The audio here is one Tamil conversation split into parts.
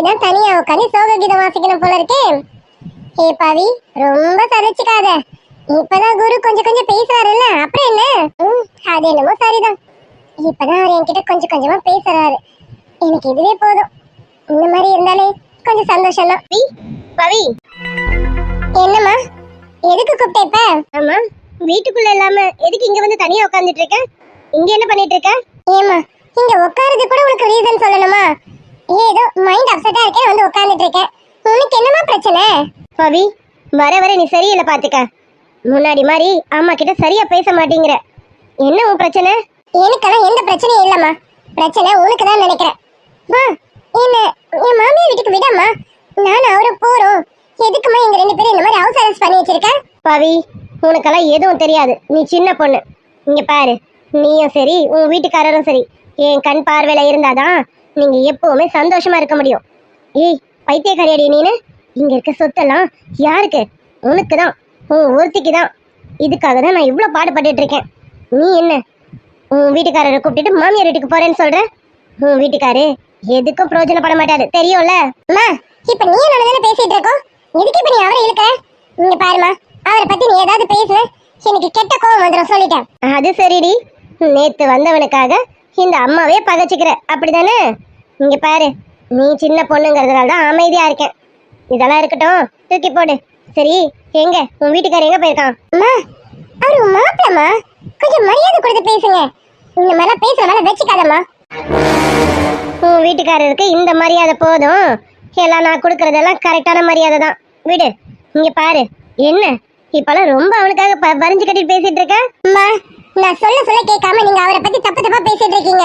இப்படிதான் தனியா உட்காந்து சோக கீதம் வாசிக்கணும் போல இருக்கே. ஏ பாவி ரொம்ப சலிச்சுக்காத. இப்பதான் குரு கொஞ்சம் கொஞ்சம் பேசுறாருல்ல அப்புறம் என்ன? அது என்னமோ சரிதான். இப்பதான் அவர் என்கிட்ட கொஞ்சம் கொஞ்சமா பேசுறாரு. எனக்கு இதுவே போதும். இந்த மாதிரி இருந்தாலே கொஞ்சம் சந்தோஷம் தான் பவி. என்னம்மா? எதுக்கு கூப்பிட்ட இப்ப? ஆமா வீட்டுக்குள்ள இல்லாம எதுக்கு இங்க வந்து தனியா உட்கார்ந்துட்டு இருக்க? இங்க என்ன பண்ணிட்டு இருக்க? ஏமா இங்க உட்காருது கூட உனக்கு ரீசன் சொல்லணுமா? ஏதோ மைண்ட் அப்செட்டா இருக்கேன் வந்து உட்கார்ந்துட்டு இருக்கேன். உனக்கு என்னமா பிரச்சனை? பவி வர வர நீ சரியில்லை பாத்துக்க முன்னாடி மாதிரி அம்மா கிட்ட சரியா பேச மாட்டேங்கிற. என்ன உன் பிரச்சனை? எனக்கெல்லாம் எந்த பிரச்சனையும் இல்லம்மா. பிரச்சனை உனக்கு தான் நினைக்கிறேன். மா என்ன என் மாமியார் வீட்டுக்கு விடம்மா. நானும் அவரும் போறோம். எதுக்குமா எங்க ரெண்டு பேரும் இந்த மாதிரி ஹவுஸ் அரெஸ்ட் பண்ணி வச்சிருக்க? பவி உனக்கெல்லாம் எதுவும் தெரியாது. நீ சின்ன பொண்ணு. இங்க பாரு. நீயும் சரி உன் வீட்டுக்காரரும் சரி. என் கண் பார்வையில இருந்தாதான் நீங்க எப்பவுமே சந்தோஷமா இருக்க முடியும். ஏய் பைத்தியக்காரியடி நீனு? இங்க இருக்க சொத்தெல்லாம் யாருக்கு? உனக்கு தான் உன் ஒருத்திக்கு தான் இதுக்காக தான் நான் இவ்வளோ பாடுபட்டு இருக்கேன். நீ என்ன? உன் வீட்டுக்காரரை கூப்பிட்டுட்டு மாமியார் வீட்டுக்கு போறேன்னு சொல்ற? உன் வீட்டுக்காரு எதுக்கும் பிரயோஜனப்பட மாட்டாரு. தெரியும்ல? அம்மா இப்ப நீ என்ன தானே பேசிட்டு இருக்கோம் எதுக்கு இப்ப நீ அவரை இழுக்க? நீங்க பாருமா அவரை பத்தி நீ ஏதாவது பேசுன எனக்கு கெட்ட கோவம் வந்துடும் சொல்லிட்டேன். அது சரிடி. நேத்து வந்தவனுக்காக இந்த அம்மாவே பகைச்சிக்கிற. அப்படிதானே? இங்க பாரு நீ சின்ன பொண்ணுங்கிறதுனால தான் அமைதியா இருக்கேன். இதெல்லாம் இருக்கட்டும். தூக்கி போடு. சரி எங்க? உன் வீட்டுக்காரர் எங்க போயிருக்கான்? அம்மா அவரு மாப்பிளமா கொஞ்சம் மரியாதை கொடுத்து பேசுங்க. இந்த மாதிரிலாம் பேசுற மேல வச்சுக்காதம்மா. உன் வீட்டுக்காரருக்கு இந்த மரியாதை போதும். எல்லாம் நான் கொடுக்கறதெல்லாம் கரெக்டான மரியாதை தான். விடு இங்க பாரு. என்ன? இப்பெல்லாம் ரொம்ப அவனுக்காக பறிஞ்சு கட்டிட்டு பேசிட்டு இருக்க? நான் சொல்ல சொல்ல கேட்காம நீங்க அவரை பத்தி தப்பு தப்பா பேசிட்டு இருக்கீங்க.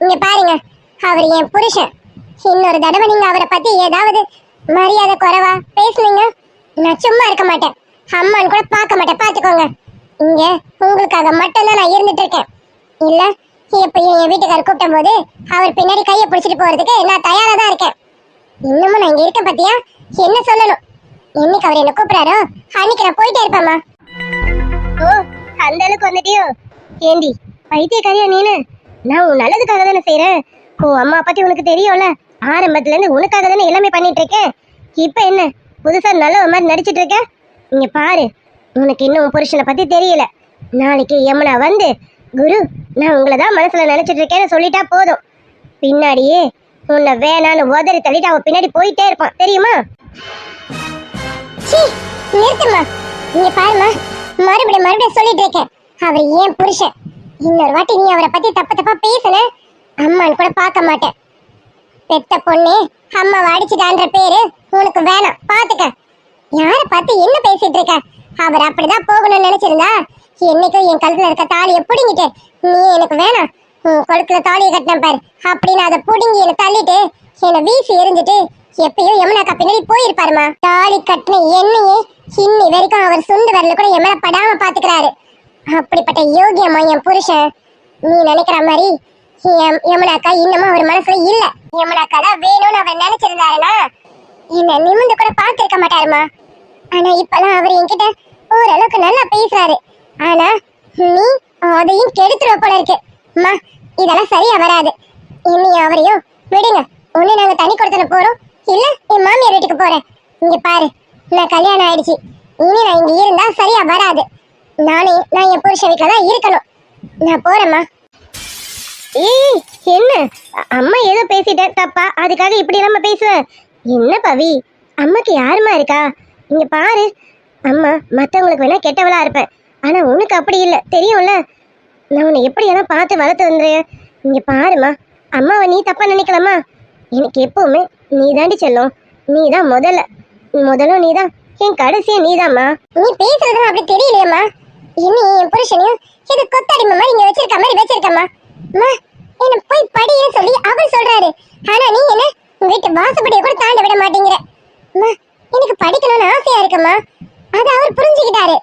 இங்க பாருங்க அவர் என் புருஷன். இன்னொரு தடவை நீங்க அவரை பத்தி ஏதாவது மரியாதை குறைவா பேசுனீங்க நான் சும்மா இருக்க மாட்டேன். அம்மான்னு கூட பார்க்க மாட்டேன். பாத்துக்கோங்க இங்க உங்களுக்காக மட்டும்தான் நான் இருந்துட்டு இருக்கேன். இல்ல இப்ப என் வீட்டுக்காரர் கூப்பிட்ட போது அவர் பின்னாடி கையை பிடிச்சிட்டு போறதுக்கு நான் தயாரா தான் இருக்கேன். இன்னமும் நான் இங்க இருக்கேன் பாத்தியா? என்ன சொல்லணும்? என்னைக்கு அவர் என்ன கூப்பிடாரோ அன்னைக்கு நான் போயிட்டே இருப்பேம்மா. ஓ அந்த அளவுக்கு வந்துட்டியோ? ஏண்டி பைத்தியக்காரியா நீனு? நான் உன் நல்லதுக்காக தானே செய்யறேன் உன் அம்மா பத்தி உனக்கு தெரியும்ல? ஆரம்பத்துல இருந்து உனக்காக தானே எல்லாமே பண்ணிட்டு இருக்கேன் இப்ப என்ன புதுசா நல்ல ஒரு மாதிரி நடிச்சிட்டு இருக்கேன் இங்க பாரு உனக்கு இன்னும் புருஷனை பத்தி தெரியல. நாளைக்கு யமுனா வந்து குரு நான் உங்களை தான் மனசுல நினைச்சிட்டு இருக்கேன்னு சொல்லிட்டா போதும். பின்னாடியே உன்னை வேணான்னு உதறி தள்ளிட்டு அவன் பின்னாடி போயிட்டே இருப்பான். தெரியுமா? சீ நிறுத்துமா இங்க பாருமா மறுபடியும் மறுபடியும் சொல்லிட்டு இருக்கேன். அவர் ஏன் புருஷன்? இன்னொரு வாட்டி நீ அவரை பத்தி தப்பு தப்பா பேசுன அம்மான்னு கூட பார்க்க மாட்டேன். பெத்த பொண்ணு அம்மாவை அடிச்சுட்டான்ற பேரு உனக்கு வேணாம். பாத்துக்க யார பார்த்து என்ன பேசிட்டு இருக்க? அவர் அப்படிதான் போகணும்னு நினைச்சிருந்தா என்னைக்கும் என் கழுத்துல இருக்க தாலியை புடுங்கிட்டு நீ எனக்கு வேணாம். உன் கழுத்துல தாலியை கட்டின பாரு. அப்படின்னு அதை புடுங்கி என்னை தள்ளிட்டு என்னை வீசி எரிஞ்சிட்டு எப்பயோ யமுனாக்கா பின்னாடி போயிருப்பாருமா. தாலி கட்டின என்னையே இன்னி வரைக்கும் அவர் சொந்த வரல கூட என் மேல படாம பாத்துக்கிறாரு. அப்படிப்பட்ட யோகியம்மா என் புருஷன். நீ நினைக்கிற மாதிரி எம்- யமுனாக்கா இன்னமும் அவர் மனசுல இல்ல. யமுனாக்கா தான் வேணும்னு அவர் நினைச்சிருந்தாருன்னா என்ன நிமிந்து கூட பார்த்திருக்க மாட்டாருமா. ஆனா இப்பெல்லாம் அவர் என்கிட்ட ஓரளவுக்கு நல்லா பேசுறாரு. ஆனா நீ அதையும் கெடுத்துருவ போல இருக்கு. அம்மா இதெல்லாம் சரியா வராது. இனி அவரையும் விடுங்க. ஒண்ணு நாங்க தனி கொடுத்துல போறோம். இல்ல என் மாமியார் வீட்டுக்கு போறேன். இங்க பாரு நான் கல்யாணம் ஆயிடுச்சு. இனி நான் இங்க இருந்தா சரியா வராது. நானே நான் என் புருஷ வீட்டுல தான் இருக்கணும். நான் போறேம்மா. ஏய் என்ன? அம்மா ஏதோ பேசிட்டேன் தப்பா? அதுக்காக இப்படி நம்ம பேசுவேன் என்ன பவி? அம்மாக்கு யாருமா இருக்கா? இங்க பாரு. அம்மா மத்தவங்களுக்கு வேணா கெட்டவளா இருப்பேன். ஆனா உனக்கு அப்படி இல்ல. தெரியும்ல? நான் உன்னை எப்படி எல்லாம் பார்த்து வளர்த்து வந்துறேன் இங்க பாருமா அம்மாவை நீ தப்பா நினைக்கலாமா எனக்கு எப்பவுமே நீ தாண்டி செல்லும். நீ தான் முதல்ல. முதலும் நீ தான் என் கடைசியும் நீதாம்மா. நீ பேசுறதும் அப்படி தெரியலையம்மா. இனி என் புருஷனையும் இது கொத்தடிமை மாதிரி இங்க வச்சிருக்க மாதிரி வச்சிருக்கம்மா. அம்மா என்ன போய் படின்னு சொல்லி அவர் சொல்றாரு. ஆனா நீ என்ன? வீட்டு வாசப்படியை கூட தாண்ட விட மாட்டேங்கிற. அம்மா எனக்கு படிக்கணும்னு ஆசையா இருக்கும்மா அது அவர் புரிஞ்சுக்கிட்டாரு.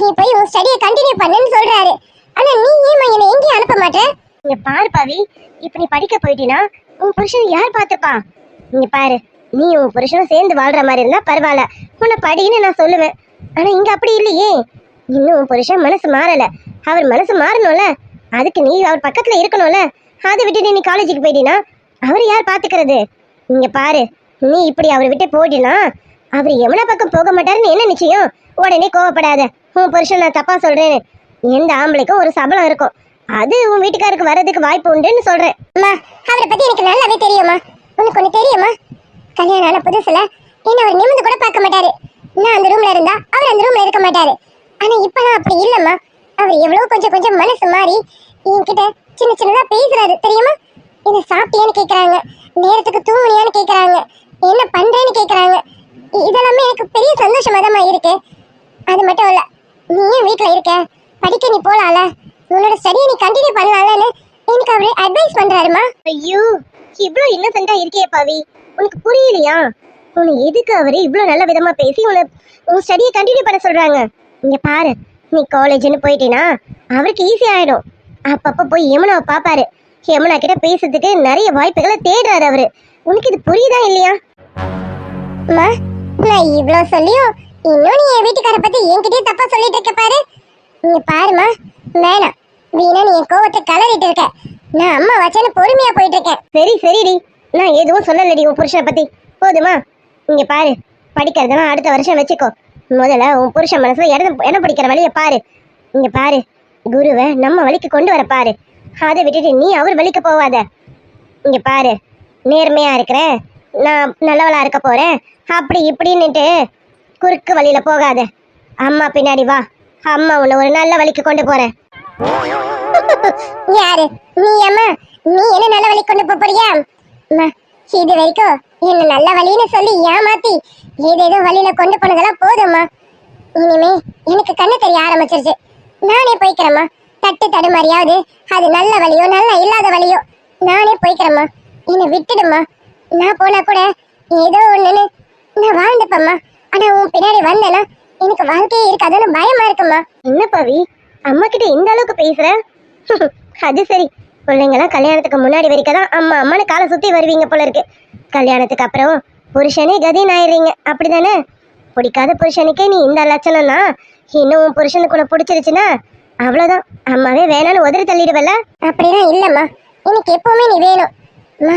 நீ போய் உன் ஸ்டடியை கண்டினியூ பண்ணுன்னு சொல்றாரு. ஆனா நீ ஏமா என்னை எங்கேயும் அனுப்ப மாட்டேன் இங்க பாரு பாவி. இப்ப நீ படிக்க போயிட்டீனா உன் புருஷன் யார் பாத்துப்பா இங்கே பாரு நீ உன் புருஷனும் சேர்ந்து வாழ்ற மாதிரி இருந்தா பரவாயில்ல. உன்னை படின்னு நான் சொல்லுவேன். ஆனா இங்க அப்படி இல்லையே. இன்னும் உன் புருஷன் மனசு மாறல. அவர் மனசு மாறணும்ல. அதுக்கு நீ அவர் பக்கத்துல இருக்கணும்ல. அதை விட்டுட்டு நீ காலேஜுக்கு போயிட்டீனா அவர் யார் பாத்துக்கிறது? இங்க பாரு நீ இப்படி அவரை விட்டு போயிட்டினா அவர் எவன பக்கம் போக மாட்டாருன்னு என்ன நிச்சயம்? உடனே கோவப்படாத. உன் புருஷன் நான் தப்பா சொல்றேன்னு. எந்த ஆம்பளைக்கும் ஒரு சபலம் இருக்கும். அது உன் வீட்டுக்காருக்கு வர்றதுக்கு வாய்ப்பு உண்டுன்னு சொல்றேன். அம்மா அவரை பத்தி எனக்கு நல்லாவே தெரியுமா உனக்கு ஒண்ணு தெரியுமா? கல்யாணம் ஆன புதுசுல என்ன அவர் நிமிந்து கூட பார்க்க மாட்டாரு. நான் அந்த ரூம்ல இருந்தா அவர் அந்த ரூம்ல இருக்க மாட்டாரு. ஆனா இப்பெல்லாம் அப்படி இல்லம்மா. அவர் எவ்வளவு கொஞ்சம் கொஞ்சம் மனசு மாறி என்கிட்ட சின்ன சின்னதா பேசுறாரு தெரியுமா? என்ன சாப்பிட்டியான்னு கேக்குறாங்க. நேரத்துக்கு தூங்குனியான்னு கேக்குறாங்க. என்ன பண்றேன்னு கேக்குறாங்க. இதெல்லாமே எனக்கு பெரிய சந்தோஷமா தான் இருக்கு. அது மட்டும் இல்ல நீ வீட்டுல இருக்க? படிக்க நீ போலாம்ல உன்னோட ஸ்டடியை நீ கண்டினியூ பண்ணலாம்லன்னு எனக்கு அவரு அட்வைஸ் பண்றாருமா. ஐயோ இவ்ளோ இன்னசென்ட்டா இருக்கியே பாவி. உனக்கு புரியலையா? உன்னை எதுக்கு அவரு இவ்ளோ நல்ல விதமா பேசி உன்னை உன் ஸ்டடியை கண்டினியூ பண்ண சொல்றாங்க. இங்க பாரு நீ காலேஜ்னு போயிட்டீனா அவருக்கு ஈஸி ஆயிடும். அப்பப்ப போய் யமுனாவை பாப்பாரு யமுனா கிட்ட பேசுறதுக்கு நிறைய வாய்ப்புகளை தேடுறாரு அவரு. உனக்கு இது புரியுதா இல்லையா? அம்மா நான் இவ்ளோ சொல்லியும் இன்னும் நீ என் வீட்டுக்கார பத்தி என்கிட்டயே தப்பா சொல்லிட்டு இருக்க பாரு. நீ பாருமா வேணாம் வீணா நீ என் கோவத்தை கலரிட்டு இருக்க. நான் அம்மா வச்சேன்னு பொறுமையா போயிட்டு இருக்கேன் சரி சரிடி. நான் எதுவும் சொல்லலடி உன் புருஷனை பத்தி. போதுமா? இங்க பாரு. படிக்கிறதெல்லாம் அடுத்த வருஷம் வச்சுக்கோ. முதல்ல உன் புருஷன் மனசுல இடம் இடம் பிடிக்கிற வழியை பாரு. இங்க பாரு. குருவை நம்ம வழிக்கு கொண்டு வர பாரு. அதை விட்டுட்டு நீ அவர் வழிக்கு போவாத. இங்க பாரு. நேர்மையா இருக்கிறேன் நான் நல்லவளா இருக்க போறேன். அப்படி இப்படின்னுட்டு குறுக்கு வழியில போகாத. அம்மா பின்னாடி வா. அம்மா உன்னை ஒரு நல்ல வழிக்கு கொண்டு போறேன். யாரு? நீ அம்மா நீ என்ன நல்ல வழி கொண்டு போறியா? அம்மா இது வரைக்கும் என்ன நல்ல வழின்னு சொல்லி ஏமாத்தி ஏதேதோ வழியில கொண்டு போனதெல்லாம் போதும்மா. இனிமே எனக்கு கண்ணு தெரிய ஆரம்பிச்சிருச்சு. நானே போய்க்கிறேம்மா. தட்டு தடுமாறியாவது அது நல்ல வழியோ நல்ல இல்லாத வழியோ நானே போய்க்கிறேம்மா. என்னை விட்டுடுமா நான் போனா கூட ஏதோ ஒண்ணுன்னு நான் வாழ்ந்துப்பேம்மா. ஆனா உன் பின்னாடி வந்தேன்னா எனக்கு வாழ்க்கையே இருக்காதுன்னு பயமா இருக்கும்மா. என்ன பவி? அம்மா கிட்ட இந்த அளவுக்கு பேசுற? அது சரி. பிள்ளைங்களாம் கல்யாணத்துக்கு முன்னாடி வரைக்கும் தான் அம்மா அம்மானு காலை சுற்றி வருவீங்க போல இருக்கு. கல்யாணத்துக்கு அப்புறம் புருஷனே கதின்னு ஆயிடுறீங்க. அப்படிதானே? பிடிக்காத புருஷனுக்கே நீ இந்த லட்சணம்னா இன்னும் உன் புருஷனுக்கு உனக்கு பிடிச்சிருச்சுன்னா அவ்வளோதான் அம்மாவே வேணான்னு உதறி தள்ளிடுவல்ல? அப்படிலாம் இல்லைம்மா. எனக்கு எப்பவுமே நீ வேணும். அம்மா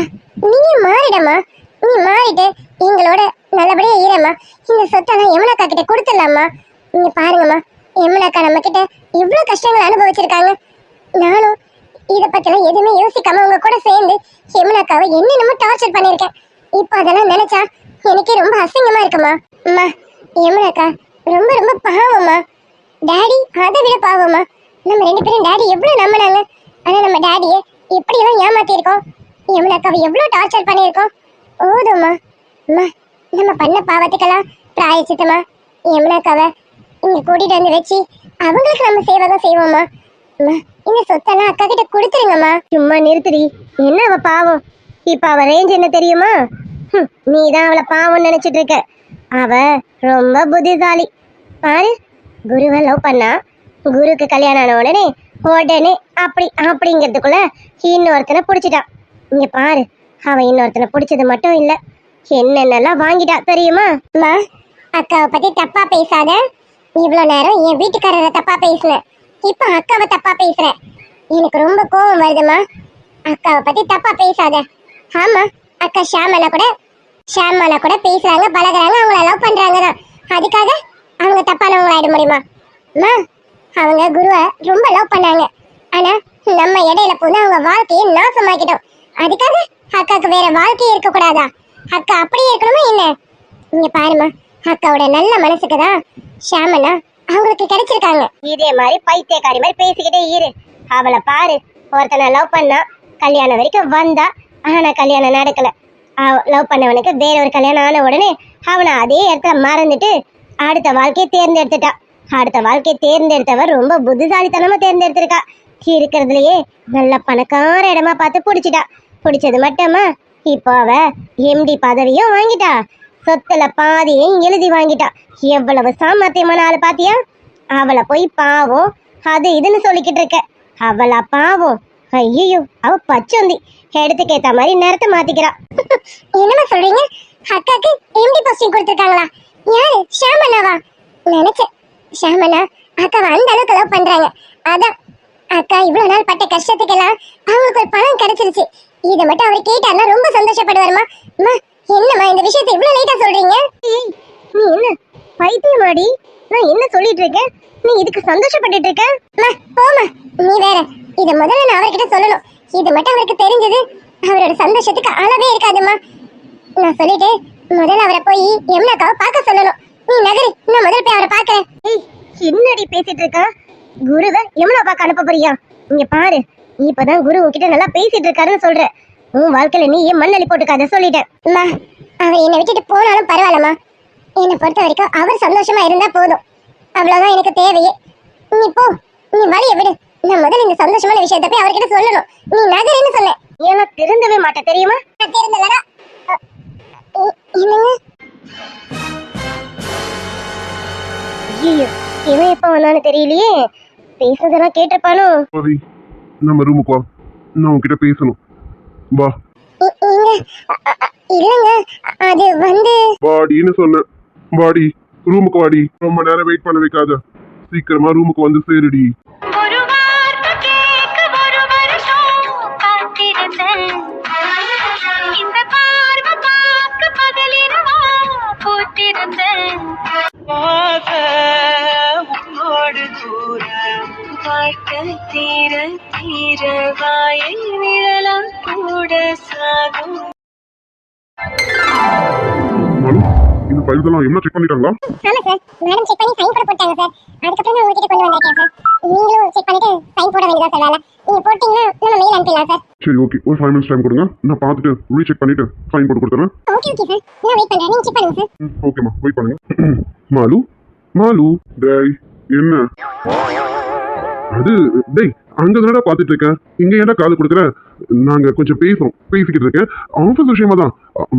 நீ மாறிடம்மா. நீ மாறிட்டு எங்களோட நல்லபடியா ஈரம்மா இந்த சொத்தெல்லாம் யமுனாக்கா கிட்ட கொடுத்துடலாம்மா. நீங்க பாருங்கம்மா. யமுனாக்கா நம்ம கிட்ட இவ்வளோ கஷ்டங்கள் அனுபவிச்சிருக்காங்க. நானும் இத பத்திலாம் எதுவுமே யோசிக்காம உங்க கூட சேர்ந்து யமுனாக்காவை என்னென்னமோ டார்ச்சர் பண்ணிருக்கேன் இப்போ அதெல்லாம் நினைச்சா எனக்கே ரொம்ப அசிங்கமா இருக்குமா? அம்மா யமுனாக்கா ரொம்ப ரொம்ப பாவம்மா. டாடி அதை விட பாவமா நம்ம ரெண்டு பேரும் டாடி எவ்வளோ நம்பினாங்க? ஆனால் நம்ம டாடியை எப்படியெல்லாம் ஏமாத்திருக்கோம் யமுனாக்காவை எவ்வளோ டார்ச்சர் பண்ணியிருக்கோம். ஓதும்மா அம்மா நம்ம பண்ண பாவத்துக்கெல்லாம் பிராயச்சித்தமா. யமுனாக்காவை இங்கே கூட்டிகிட்டு வந்து வச்சு அவங்களுக்கு நம்ம சேவை தான் செய்வோம்மா. அம்மா இந்த சொத்தெல்லாம் அக்கா கிட்ட கொடுத்துருங்கம்மா. சும்மா நிறுத்துடி. என்ன அவ பாவம்? இப்ப அவ ரேஞ்ச் என்ன தெரியுமா? நீ நீதான் அவளை பாவம் நினைச்சிட்டு இருக்க. அவ ரொம்ப புத்திசாலி. பாரு குருவை லவ் பண்ணா குருக்கு கல்யாணம் ஆன உடனே உடனே அப்படி அப்படிங்கிறதுக்குள்ள இன்னொருத்தனை பிடிச்சிட்டான். இங்க பாரு அவ இன்னொருத்தனை பிடிச்சது மட்டும் இல்ல. என்னென்னலாம் வாங்கிட்டா தெரியுமா? அம்மா அக்காவை பத்தி தப்பா பேசாத. இவ்வளவு நேரம் என் வீட்டுக்காரரை தப்பா பேசினேன் இப்ப அக்காவை தப்பா பேசுறேன் எனக்கு ரொம்ப கோவம் வருதுமா அக்காவை பத்தி தப்பா பேசாத. ஆமா அக்கா ஷாமலா கூட ஷாமலா கூட பேசுறாங்க பழகுறாங்க அவங்கள லவ் பண்றாங்க தான். அதுக்காக அவங்க தப்பானவங்க ஆயிட முடியுமா? அம்மா அவங்க குருவை ரொம்ப லவ் பண்ணாங்க. ஆனா நம்ம இடையில போந்து அவங்க வாழ்க்கையை நாசமாக்கிட்டோம். அதுக்காக அக்காவுக்கு வேற வாழ்க்கையே இருக்க கூடாதா அக்கா அப்படியே இருக்கணுமா என்ன? இங்க பாருமா அக்காவோட நல்ல மனசுக்கு தான் ஷாமலா அவங்களுக்கு கிடைச்சிருக்காங்க. இதே மாதிரி பைத்தியக்காரி மாதிரி பேசிக்கிட்டே இரு. அவளை பாரு. ஒருத்தனை லவ் பண்ணா கல்யாணம் வரைக்கும் வந்தா ஆனா கல்யாணம் நடக்கல. லவ் பண்ணவனுக்கு வேற ஒரு கல்யாணம் ஆன உடனே அவனை அதே இடத்துல மறந்துட்டு அடுத்த வாழ்க்கையை தேர்ந்தெடுத்துட்டான் அடுத்த வாழ்க்கையை தேர்ந்தெடுத்தவர் ரொம்ப புத்திசாலித்தனமா தேர்ந்தெடுத்திருக்கா. இருக்கிறதுலயே நல்ல பணக்கார இடமா பார்த்து பிடிச்சிட்டா. பிடிச்சது மட்டுமா? இப்போ அவ எம்டி பதவியும் வாங்கிட்டா. சொத்துல பாதியையும் எழுதி வாங்கிட்டா. எவ்வளவு சாமர்த்தியமான ஆளு பாத்தியா? அவளை போய் பாவம். அது இதுன்னு சொல்லிக்கிட்டு இருக்க. அவளா பாவம். ஐயோ அவ பச்சோந்தி. இடத்துக்கு ஏத்த மாதிரி நேரத்தை மாத்திக்கிறா. என்னமா சொல்றீங்க? அக்காக்கு எம்டி போஸ்டிங் கொடுத்துருக்காங்களா? யாரு? ஷாமனாவா? நினைச்சேன். ஷாமனா அக்காவை அந்த அளவுக்கு லவ் பண்றாங்க. அதான் அக்கா இவ்வளவு நாள் பட்ட கஷ்டத்துக்கெல்லாம் அவங்களுக்கு ஒரு பணம் கிடைச்சிருச்சு. இதை மட்டும் அவர் கேட்டாருன்னா ரொம்ப சந்தோஷப்படுவாருமா? அம்மா என்னம்மா இந்த விஷயத்தை இவ்வளவு லேட்டா சொல்றீங்க? ஏய், நீ என்ன பைத்தியமாடி? நான் என்ன சொல்லிட்டு இருக்கேன்? நீ இதுக்கு சந்தோஷப்பட்டுட்டு இருக்க? அம்மா போமா நீ வேற இத முதல்ல நான் அவர்கிட்ட சொல்லணும். இது மட்டும் அவருக்கு தெரிஞ்சது. அவரோட சந்தோஷத்துக்கு அளவே இருக்காதும்மா. நான் சொல்லிட்டு முதல்ல அவரை போய் எம்னாக்காவை பார்க்க சொல்லணும். நீ நகரு நான் முதல்ல போய் அவரை பார்க்கறேன். ஏய் என்னடி பேசிட்டு இருக்கா? குருவை எம்னா பார்க்க அனுப்ப போறியா? இங்க பாரு நீ இப்பதான் குரு உன்கிட்ட நல்லா பேசிட்டு இருக்காருன்னு சொல்ற. உன் வாழ்க்கையில நீ ஏன் மண்ணள்ளி போட்டுக்காத சொல்லிட்டேன். அம்மா அவர் என்னை விட்டுட்டு போனாலும் பரவாயில்லம்மா. என்னை பொறுத்த வரைக்கும் அவர் சந்தோஷமா இருந்தா போதும். அவ்வளவுதான் எனக்கு தேவையே. நீ போ நீ வழிய விடு. நான் முதல்ல இந்த சந்தோஷமான விஷயத்தை போய் அவர்கிட்ட சொல்லணும். நீ நகருன்னு சொன்னேன் நீ எல்லாம் திருந்தவே மாட்ட தெரியுமா? நான் தெரிந்தலடா. என்னங்க? ஐயோ இவன் எப்ப வந்தான்னு தெரியலையே. பேசுறதெல்லாம் கேட்டிருப்பானோ? நம்ம ரூமுக்கு வா. நான் உன்கிட்ட பேசணும். வா. இ- இங்க அ- அ- அ- இல்லைங்க அது வந்து வாடின்னு சொன்னேன் வாடி ரூமுக்கு வாடி. ரொம்ப நேரம் வெயிட் பண்ண வைக்காத. சீக்கிரமா ரூமுக்கு வந்து சேருடி. ஒரு வார்த்தை கேட்க ஒரு வருஷம் காத்திருந்தேன். எல்லாம் என்ன செக் பண்ணிட்டாங்களா? ஆமா சார் மேடம் செக் பண்ணி சைன் கூட போட்டாங்க சார் அதுக்கப்புறம் தான் உங்ககிட்ட கொண்டு வந்திருக்கேன் சார் நீங்களும் செக் பண்ணிட்டு சைன் போட வேண்டியதா சார் வேலை. நீங்க போட்டீங்கன்னா நம்ம மெயில் அனுப்பிடலாம் சார் சரி ஓகே ஒரு ஃபைவ் மினிட்ஸ் டைம் கொடுங்க. நான் பார்த்துட்டு ரீசெக் பண்ணிட்டு சைன் போட்டு கொடுத்துறேன். ஓகே ஓகே சார் நான் வெயிட் பண்றேன். நீங்க செக் பண்ணுங்க சார் ஓகேம்மா வெயிட் பண்ணுங்க. மாலு மாலு. டேய் என்ன? அது டேய் அங்க தானடா பார்த்துட்டு இருக்கேன் இங்க ஏன்டா காது கொடுக்குற? நாங்க கொஞ்சம் பேசுறோம். பேசிக்கிட்டு இருக்கேன். ஆஃபீஸ் விஷயமா தான்.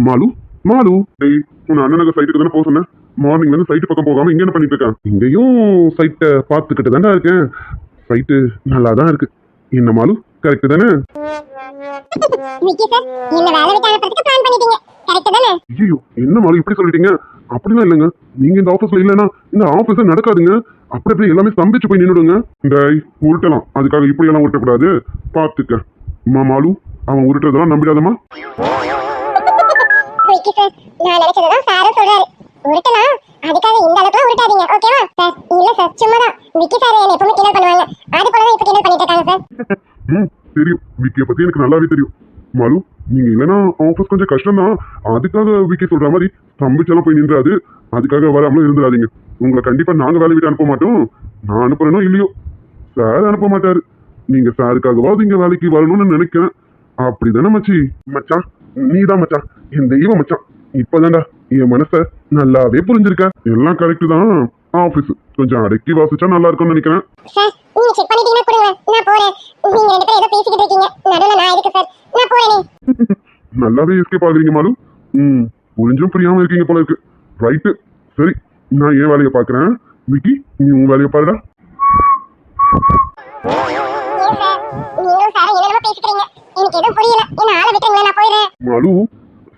மாலு மாலு. டேய் உன் அண்ணனுக்கு சைட்டுக்கு தானே போக சொன்னேன். மார்னிங்ல இருந்து சைட்டு பக்கம் போகாம இங்க என்ன பண்ணிட்டு இருக்கேன் இங்கேயும் சைட்டை பார்த்துக்கிட்டு தான்டா இருக்கேன். சைட்டு நல்லா தான் இருக்கு. என்ன மாலு? கரெக்ட் தானே? தானே? ஐயோ என்ன மாலு இப்படி சொல்லிட்டீங்க? அப்படிலாம் இல்லைங்க. நீங்க இந்த ஆஃபீஸ்ல இல்லைன்னா இந்த ஆஃபீஸே நடக்காதுங்க. அப்படி அப்படியே எல்லாமே ஸ்தம்பிச்சு போய் நின்னுடுங்க? டேய் உருட்டலாம். அதுக்காக இப்படி எல்லாம் உருட்டக்கூடாது. பாத்துக்க அம்மா மாலு அவன் உருட்டுறதெல்லாம் நம்பிடாதம்மா. சார் நான் நினைச்சதுதான் சாரும் சொல்றாரு. உருட்டலாம் அதுக்காக இந்த அளவுக்கு உருட்டாதீங்க. ஓகேவா சார் இல்ல சார் சும்மா தான் விக்கி சார் என்ன எப்பவுமே கிண்டல் பண்ணுவாங்க. அது போல தான் கிண்டல் பண்ணிட்டு இருக்காங்க சார் ம் தெரியும். விக்கியை பத்தி எனக்கு நல்லாவே தெரியும். மாலு நீங்க இல்லைன்னா ஆஃபீஸ் கொஞ்சம் கஷ்டம் தான் அதுக்காக விக்கி சொல்ற மாதிரி தம்பிச்செல்லாம் போய் நின்றாது. அதுக்காக வராமலும் இருந்துடாதீங்க. உங்களை கண்டிப்பா நாங்க வேலை விட்டு அனுப்ப மாட்டோம். நான் அனுப்புறேனோ இல்லையோ? சார் அனுப்ப மாட்டாரு. நீங்க சாருக்காகவாவது இங்க வேலைக்கு வரணும்னு நினைக்கிறேன். அப்படிதானே மச்சி? மச்சான் நீதான் மச்சான். என் தெய்வம் மச்சான். இப்பதான்டா என் மனச நல்லாவே புரிஞ்சிருக்க. எல்லாம் கரெக்ட் தான். ஆபீஸ் கொஞ்சம் அடக்கி வாசிச்சா நல்லா இருக்கும்னு நினைக்கிறேன். சார் நீங்க செக் பண்ணிட்டீங்கன்னா கொடுங்க நான் போறேன். நீங்க ரெண்டு பேரும் ஏதோ பேசிக்கிட்டு இருக்கீங்க. நடுவுல நான் எதுக்கு சார் நான் போறேனே. நல்லாவே எஸ்கேப் ஆகுறீங்க மாலு. ம் புரிஞ்சும் புரியாம இருக்கீங்க போல இருக்கு. ரைட்டு சரி நான் ஏன் வேலையை பார்க்கறேன். விக்கி நீ உன் வேலையை பாருடா. எனக்கு எதுவும் புரியல. என்ன ஆளை விட்டுருங்களேன் நான் போயிடுறேன். மாலு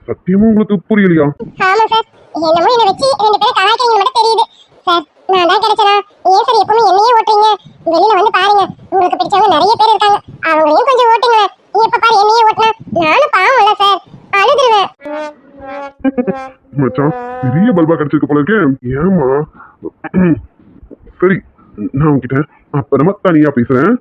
சத்தியமா உங்களுக்கு புரியலையா? ஆமா சார் என்னமோ என்ன வச்சு ரெண்டு பேரும் கலாய்க்கிறீங்க மட்டும் தெரியுது. சார் நான் தான் கிடைச்சனா. ஏன் சார் எப்பவுமே என்னையே ஓட்டுறீங்க? வெளியில வந்து பாருங்க. உங்களுக்கு பிடிச்சவங்க நிறைய பேர் இருக்காங்க. அவங்களையும் கொஞ்சம் ஓட்டுங்களேன் எப்ப பாரு என்னையே ஓட்டுனா. நானும் பாவம்ல சார் அழுதுருவேன். மச்சான் பெரிய பல்பா கிடைச்சிருக்கு போல இருக்கே. ஏமா சரி நான் உன்கிட்ட அப்புறமா தனியா பேசுறேன்.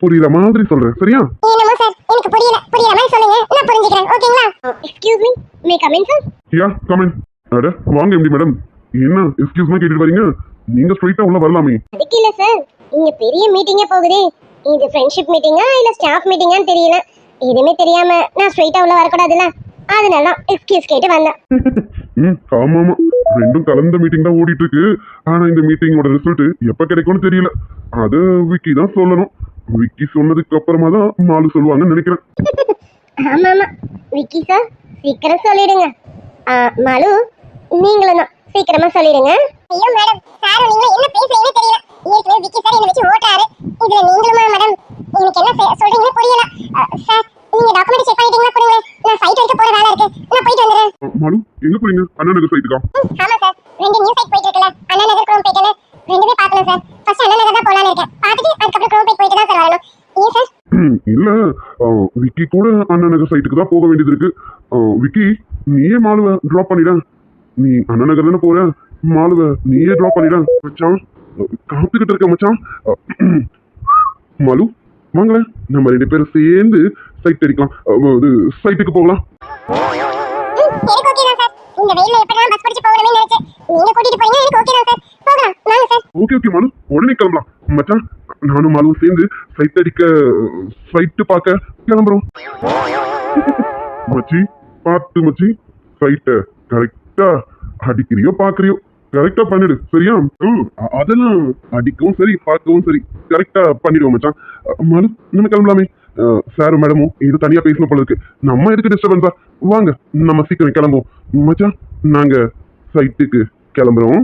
புரியுற மாதிரி சொல்றேன் சரியா? என்னமோ சார் எனக்கு புரியல புரியற மாதிரி சொல்லுங்க. நான் புரிஞ்சுக்கிறேன். ஓகேங்களா? Excuse me may come in sir yeah come in அட வாங்க எப்படி மேடம் என்ன எக்ஸ்கியூஸ்மா கேட்டுட்டு வரீங்க? நீங்க ஸ்ட்ரைட்டா உள்ள வரலாமே. அதுக்கு இல்ல சார் இங்க பெரிய மீட்டிங்கே போகுதே. இது ஃப்ரெண்ட்ஷிப் மீட்டிங்கா இல்ல ஸ்டாஃப் மீட்டிங்கான்னு தெரியல. எதுவுமே தெரியாம நான் ஸ்ட்ரைட்டா உள்ள வரக்கூடாதுல்ல? அதனால தான் எக்ஸ்கியூஸ் கேட்டு வந்தேன். ம் ஆமா ஆமா. ரெண்டும் கலந்த மீட்டிங் தான் ஓடிட்டு இருக்கு. ஆனா இந்த மீட்டிங்கோட ரிசல்ட் எப்ப கிடைக்கும்னு தெரியல. அது விக்கி தான் சொல்லணும். விக்கி சொன்னதுக்கு அப்புறமா தான் நாலு சொல்லுவாங்கன்னு நினைக்கிறேன். ஆமா ஆமா. விக்கி சார் சீக்கிரம் சொல்லிடுங்க. மலு நீங்களும் தான். சீக்கிரமா சொல்லிடுங்க. ஐயோ மேடம் சார் நீங்க என்ன பேசுறீங்கன்னு தெரியல. ஏற்கனவே விக்கி சார் என்ன வச்சு ஓட்டாரு இதுல நீங்களுமா மேடம் எனக்கு என்ன சொல்றீங்கன்னு புரியல. சார் நீங்க டாக்குமெண்ட் செக் பண்ணிட்டீங்களா கொடுங்க. நான் சைட் வரைக்கும் போற வேலை இருக்கு. நான் போயிட்டு வந்துடுறேன். அஹ், மாலு எங்க போறீங்க? அண்ணனுக்கு சைட்டுக்கா ம், ஆமா சார் ரெண்டு நியூ சைட் போயிட்டு இருக்குல்ல. அண்ணா நகர் குரோம் போயிட்டு ரெண்டுமே பார்க்கணும் சார் ஃபர்ஸ்ட் அண்ணா நகர் தான் போலான்னு இருக்கேன் பார்த்துட்டு அதுக்கப்புறம் குரோம் போயிட்டு தான் சார் வரணும் இல்ல விக்கி கூட அண்ணா நகர் சைட்டுக்கு தான் போக வேண்டியது இருக்கு. விக்கி நீயே மாலுவை ட்ராப் பண்ணிட. நீ அண்ணா நகர் தானே போற? மாலுவை நீயே ட்ராப் பண்ணிட மச்சான். காத்துக்கிட்டு இருக்க மச்சான். மாலு வாங்களேன் நம்ம ரெண்டு பேரும் சேர்ந்து சைட் அடிக்கலாம். இது சைட்டுக்கு போகலாம். Okay okay Malu. உடனே கிளம்பலாம். மச்சான் நானும் மாலுவும் சேர்ந்து சைட் அடிக்க சைட்டு பார்க்க கிளம்புறோம். மச்சி பார்த்து மச்சி சைட்டை கரெக்டா அடிக்கிறியோ பாக்குறியோ கரெக்டா பண்ணிடு சரியா? ம், அதெல்லாம் அடிக்கவும் சரி பார்க்கவும் சரி. கரெக்டா பண்ணிடுவோம் மச்சான். மாலு நம்ம கிளம்பலாமே. சார் மேடமும் இது தனியா பேசணும் போல இருக்கு. நம்ம எதுக்கு டிஸ்டர்பன்ஸா வாங்க நம்ம சீக்கிரம் கிளம்புவோம். மச்சான் நாங்க சைட்டுக்கு கிளம்புறோம்.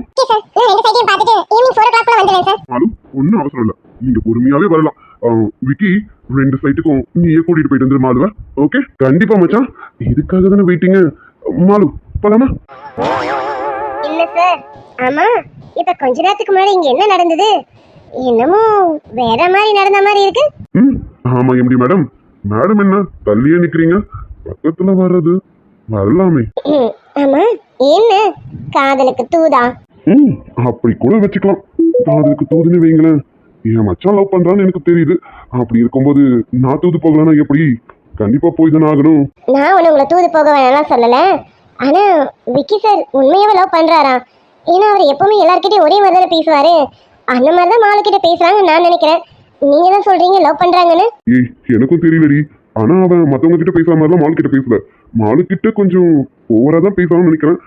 ஒன்றும் அவசரம் இல்லை. நீங்க பொறுமையாவே வரலாம். விக்கி ரெண்டு சைட்டுக்கும் நீயே கூட்டிட்டு போயிட்டு வந்துரு மாலுவ. ஓகே கண்டிப்பா மச்சான். இதுக்காக தானே வெயிட்டிங்க மாலு போலாமா? இல்ல சார் ஆமா இப்ப கொஞ்ச நேரத்துக்கு முன்னாடி இங்க என்ன நடந்தது? என்னமோ வேற மாதிரி நடந்த மாதிரி இருக்கு. ம் ஆமா எப்படி மேடம். மேடம் என்ன தள்ளியே நிக்கிறீங்க? பக்கத்துல வர்றது. வரலாமே. ஆமா என்ன? காதலுக்கு தூதா? ம் அப்படி கூட வச்சுக்கலாம். காதலுக்கு தூதுன்னு வைங்களேன். என் மச்சான் லவ் பண்றான்னு எனக்கு தெரியுது. அப்படி இருக்கும்போது நான் தூது போகலன்னா எப்படி? கண்டிப்பா போய் தானே ஆகணும். நான் ஒண்ணு உங்களை தூது போக வேணாம்லாம் சொல்லல. ஆனா விக்கி சார் உண்மையாவே லவ் பண்றாரா ஏன்னா அவர் எப்பவுமே எல்லார்கிட்டயும் ஒரே மாதிரி தானே பேசுவாரு. அந்த மாதிரி தான் மாலு கிட்ட பேசுறாங்கன்னு நான் நினைக்கிறேன். நீங்க தான் சொல்றீங்க லவ் பண்றாங்கன்னு? ஏய் எனக்கும் தெரியலடி. ஆனா அவன் மத்தவங்க கிட்ட பேசுற மாதிரிலாம் மாலு கிட்ட பேசல. மாலு கிட்ட கொஞ்சம் ஓவரா தான் பேசலாம்னு நினைக்கிறேன்.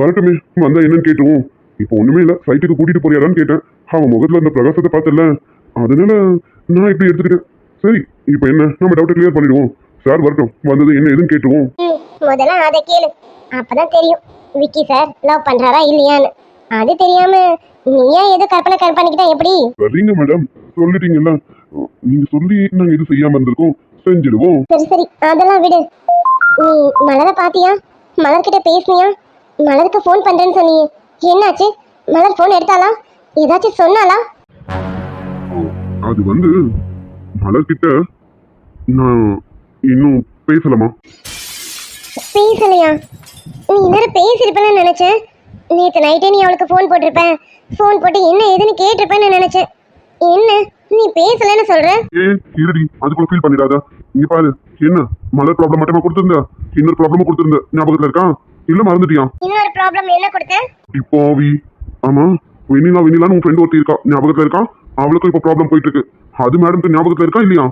வரட்டுமே வந்தா என்னன்னு கேட்டுருவோம். இப்போ ஒண்ணுமே இல்ல சைட்டுக்கு கூட்டிட்டு போறியாடான்னு கேட்டேன். அவன் முகத்துல அந்த பிரகாசத்தை பார்த்தல அதனால நான் இப்படி எடுத்துக்கிட்டேன். சரி இப்போ என்ன? நம்ம டவுட்டை கிளியர் பண்ணிடுவோம். சார் வரட்டும். வந்தது என்ன எதுன்னு கேட்டுருவோம். ம், முதல்ல அதை கேளு. அப்பதான் தெரியும். விக்கி சார் லவ் பண்றாரா இல்லையான்னு. அது தெரியாம நீ ஏன் எது கற்பனை கற்பனை பண்ணிக்கிட்டா எப்படி? சரிங்க மேடம் சொல்லிட்டீங்கல்ல. நீங்க சொல்லி நாங்க எதுவும் செய்யாம இருந்திருக்கோம். செஞ்சிடுவோம். சரி சரி. அதெல்லாம் விடு. நீ மலரை பாத்தியா மலர்கிட்ட பேசுனியா? மலருக்கு ஃபோன் பண்றேன்னு சொன்னியே. என்னாச்சு? மலர் ஃபோன் எடுத்தாளா? ஏதாச்சும் சொன்னாளா? அது வந்து மலர்கிட்ட நான் இன்னும் பேசலாமா பேசலையா? நீ இந்நேரம் பேசியிருப்பேன்னு நினைச்சேன். நேற்று நைட்டே நீ அவளுக்கு ஃபோன் போட்டிருப்பேன் ஃபோன் போட்டு என்ன ஏதுன்னு கேட்டிருப்பேன்னு நினைச்சேன். என்ன? நீ பேசலைன்னு சொல்ற? ஏன் இருடி அதுக்குள்ள ஃபீல் பண்ணிடாத. இங்க பாரு என்ன? மலர் ப்ராப்ளம் மட்டுமா கொடுத்திருந்த? இன்னொரு ப்ராப்ளமும் கொடுத்திருந்த. ஞாபகத்துல இருக்கா? இல்ல மறந்துட்டியா? இன்னொரு ப்ராப்ளம் என்ன கொடுத்த இப்போ ஆமா வெண்ணிலா வெண்ணிலான்னு உன் ஃப்ரெண்ட் ஒருத்தி இருக்கா. ஞாபகத்துல இருக்கா? அவளுக்கும் இப்போ ப்ராப்ளம் போயிட்டு இருக்கு அது மேடம்க்கு ஞாபகத்துல இருக்கா இல்லையா?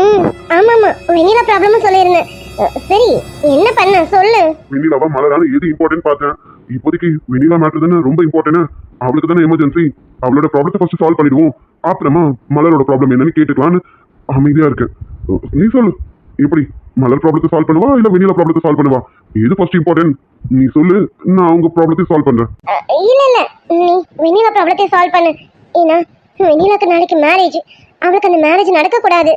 ம் ஆமாம்மா. வெண்ணிலா ப்ராப்ளமும் சொல்லியிருந்தேன். அஹ், சரி என்ன பண்ண? சொல்லு. வெண்ணிலாவா மலரான எது இம்பார்ட்டன்ட் பார்த்தேன்? இப்போதைக்கு வெண்ணிலா மேட்டர் தானே ரொம்ப இம்பார்ட்டன்ட் அவளுக்கு தானே எமர்ஜென்சி அவளோட ப்ராப்ளத்தை ஃபர்ஸ்ட் சால்வ் பண்ணிடுவோம். அப்புறமா மலரோட ப்ராப்ளம் என்னன்னு கேட்டுக்கலான்னு அமைதியா இருக்கு. நீ சொல்லு. எப்படி மலர் ப்ராப்ளத்தை சால்வ் பண்ணுவா இல்ல வெண்ணிலா ப்ராப்ளத்தை சால்வ் பண்ணுவா? எது ஃபர்ஸ்ட் இம்பார்ட்டன்ட் நீ சொல்லு நான் அவங்க ப்ராப்ளத்தை சால்வ் பண்றேன். இல்ல இல்ல. நீ வெண்ணிலா ப்ராப்ளத்தை சால்வ் பண்ணு. ஏன்னா வெண்ணிலாக்கு நாளைக்கு மேரேஜ் அவளுக்கு அந்த மேரேஜ் நடக்க கூடாது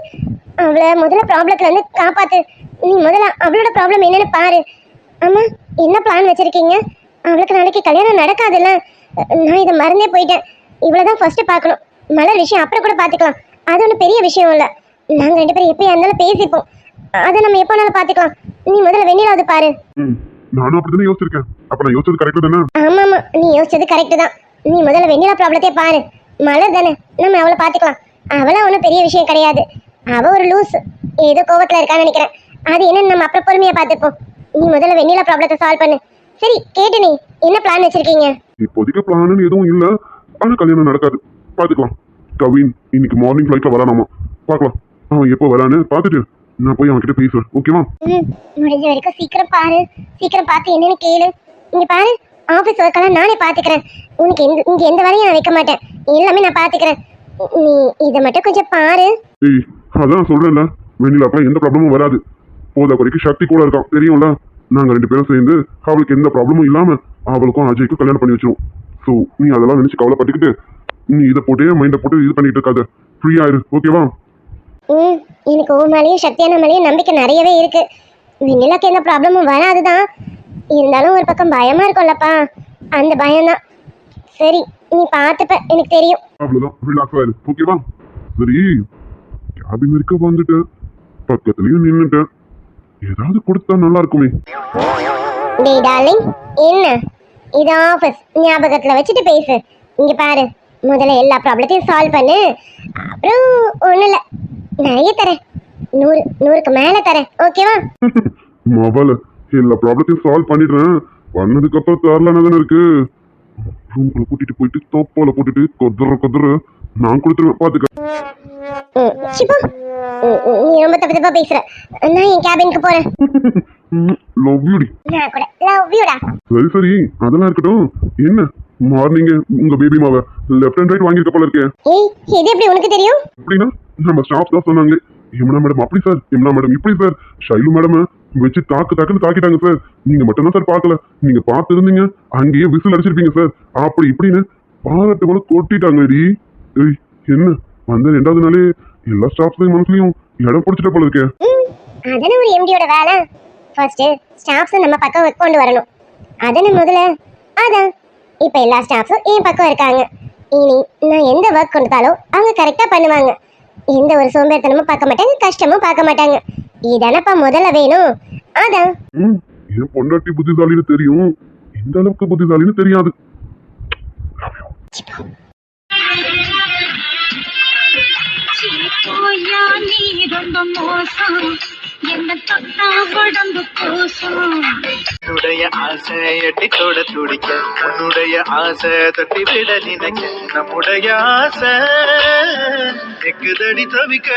அவளை முதல்ல ப்ராப்ளத்துல இருந்து காப்பாத்து. நீ முதல்ல அவளோட ப்ராப்ளம் என்னன்னு பாரு. ஆமா என்ன பிளான் வச்சிருக்கீங்க? அவளுக்கு நாளைக்கு கல்யாணம் நடக்காதுல்ல. நான் இதை மறந்தே போயிட்டேன். இவ்வளவுதான் ஃபர்ஸ்ட் பார்க்கணும். மலர் விஷயம் அப்புறம் கூட பார்த்துக்கலாம். அது ஒன்றும் பெரிய விஷயம் இல்லை. நாங்கள் ரெண்டு பேரும் எப்பயா இருந்தாலும் பேசிப்போம். அதை நம்ம எப்போ வேணாலும் பார்த்துக்கலாம். நீ முதல்ல வெண்ணிலாவது பாரு. நானும் அப்படித்தானே யோசிச்சிருக்கேன். அப்ப நான் யோசிச்சது கரெக்ட் தானே? ஆமாமா நீ யோசிச்சது கரெக்ட் தான். நீ முதல்ல வெண்ணிலா ப்ராப்ளத்தை பாரு. மலர் தானே நம்ம அவளை பார்த்துக்கலாம். அவளாம் ஒன்றும் பெரிய விஷயம் கிடையாது. அவ ஒரு லூஸ் ஏதோ கோவத்துல இருக்கான்னு நினைக்கிறேன். அது என்னன்னு நம்ம அப்புறம் பொறுமையா பார்த்துப்போம். நீ முதல்ல வெண்ணிலா ப்ராப்ளத்தை சால்வ் பண்ணு. சரி கேட்டு நீ என்ன பிளான் வச்சிருக்கீங்க? இப்போதைக்கு பிளான் எதுவும் இல்ல. ஆனா கல்யாணம் நடக்காது. பாத்துக்கலாம் கவின் இன்னைக்கு மார்னிங் ஃபிளைட்ல வரானாமா? பார்க்கலாம். அவன் எப்போ வரான்னு பார்த்துட்டு நான் போய் அவன் கிட்ட பேசுறேன் ஓகேவா முடிஞ்ச வரைக்கும் சீக்கிரம் பாரு. சீக்கிரம் பார்த்து என்னன்னு கேளு. இங்க பாரு ஆஃபீஸ் ஒர்க்கெல்லாம் நானே பார்த்துக்கிறேன். உனக்கு எந்த இங்க எந்த வேலையும் நான் வைக்க மாட்டேன். எல்லாமே நான் பார்த்துக்கிறேன். நீ இதை மட்டும் கொஞ்சம் பாரு. ஏய் அதான் சொல்றேன்ல. வெண்ணிலாப்பா எந்த ப்ராப்ளமும் வராது. போதா குறைக்கு சக்தி கூட இருக்கான். தெரியும்ல? நாங்க ரெண்டு பேரும் சேர்ந்து அவளுக்கு எந்த ப்ராப்ளமும் இல்லாம அவளுக்கும் அஜய்க்கும் கல்யாணம் பண்ணி வச்சிருவோம். ஸோ நீ அதெல்லாம் நினைச்சு கவலைப்பட்டுக்கிட்டு நீ இதை போட்டே மைண்டை போட்டு இது பண்ணிட்டு இருக்காத. ஃப்ரீயா இரு ஓகேவா ம் எனக்கு உன் மேலேயும் சக்தியான மேலேயும் நம்பிக்கை நிறையவே இருக்கு. வெண்ணிலாக்கு எந்த ப்ராப்ளமும் வராதுதான். இருந்தாலும் ஒரு பக்கம் பயமா இருக்கும்லப்பா. அந்த பயம்தான். சரி நீ பார்த்துப்ப எனக்கு தெரியும். அவ்வளவுதான். ரிலாக்ஸா இரு. ஓகேவா சரி. கேபின் வரைக்கும் வந்துட்டேன் பக்கத்துலயும் நின்னுட்டேன் ஏதாவது கொடுத்தா நல்லா இருக்குமே. டேய் டார்லிங் என்ன? இது ஆஃபீஸ் ஞாபகத்துல வச்சுட்டு பேசு. இங்க பாரு முதல்ல எல்லா ப்ராப்ளத்தையும் சால்வ் பண்ணு. அப்புறம் ஒண்ணும் இல்ல. நிறைய தரேன். நூறு நூறுக்கு மேல தரேன். ஓகேவா மொபைல் எல்லா ப்ராப்ளத்தையும் சால்வ் பண்ணிடுறேன். பண்ணதுக்கு அப்புறம் தரலன்னு தானே இருக்கு ரூம்குள்ள கூட்டிட்டு போயிட்டு தோப்பால போட்டுட்டு கொதற கொதற நான் கொடுத்துருவேன் பாத்துக்க. சிப்பா. நீ ரொம்ப தப்பு தப்பா பேசுற. நான் என் கேபினுக்கு போறேன். லவ் யூடி நான் கூட. லவ் யூடா சரி சரி. அதெல்லாம் இருக்கட்டும். என்ன? மார்னிங் உங்க பேபி மாவை லெஃப்ட் அண்ட் ரைட் வாங்கியிருக்க போல இருக்கேன் ஏய் இது எப்படி உனக்கு தெரியும்? அப்படின்னா? நம்ம ஸ்டாஃப் தான் சொன்னாங்க யமுனா மேடம் அப்படி சார் யமுனா மேடம் இப்படி சார் ஷைலு மேடம் வச்சு தாக்கு தாக்குன்னு தாக்கிட்டாங்க சார் நீங்க மட்டும் தான் சார் பார்க்கல. நீங்க பார்த்து இருந்தீங்க அங்கேயே விசில் அடிச்சிருப்பீங்க சார் அப்படி இப்படின்னு பாராட்டு கூட கொட்டிட்டாங்க டி. ஏய் என்ன? வந்த ரெண்டாவது நாளே எல்லா ஸ்டாஃப்ஸையும் மனசுலயும் இடம் பிடிச்சிட்ட போல இருக்கே. ம், ஒரு எம்டியோட வேலை? ஃபர்ஸ்ட் ஸ்டாஃப்ஸ் நம்ம பக்கம் கொண்டு வரணும். அதானே முதல்ல? அதான் இப்போ எல்லா ஸ்டாஃப்ஸும் என் பக்கம் இருக்காங்க. இனி நான் எந்த ஒர்க் கொடுத்தாலும் அவங்க கரெக்டாக பண்ணுவாங்க. எந்த ஒரு சோம்பேறித்தனமும் பார்க்க மாட்டாங்க கஷ்டமும் பார்க்க மாட்டாங்க. இதானப்பா முதல்ல வேணும். அதான் ம் என் பொண்டாட்டி புத்திசாலின்னு தெரியும். இந்த அளவுக்கு புத்திசாலின்னு தெரியாது. நீ ரொம்ப மோசம். என்ன தொட்டா உடம்பு கோசம் உன்னுடைய ஆசை எட்டி தொட துடிக்க உன்னுடைய ஆசை தட்டி விட நினைக்க நம்முடைய ஆசை எக்குதடி தவிக்க?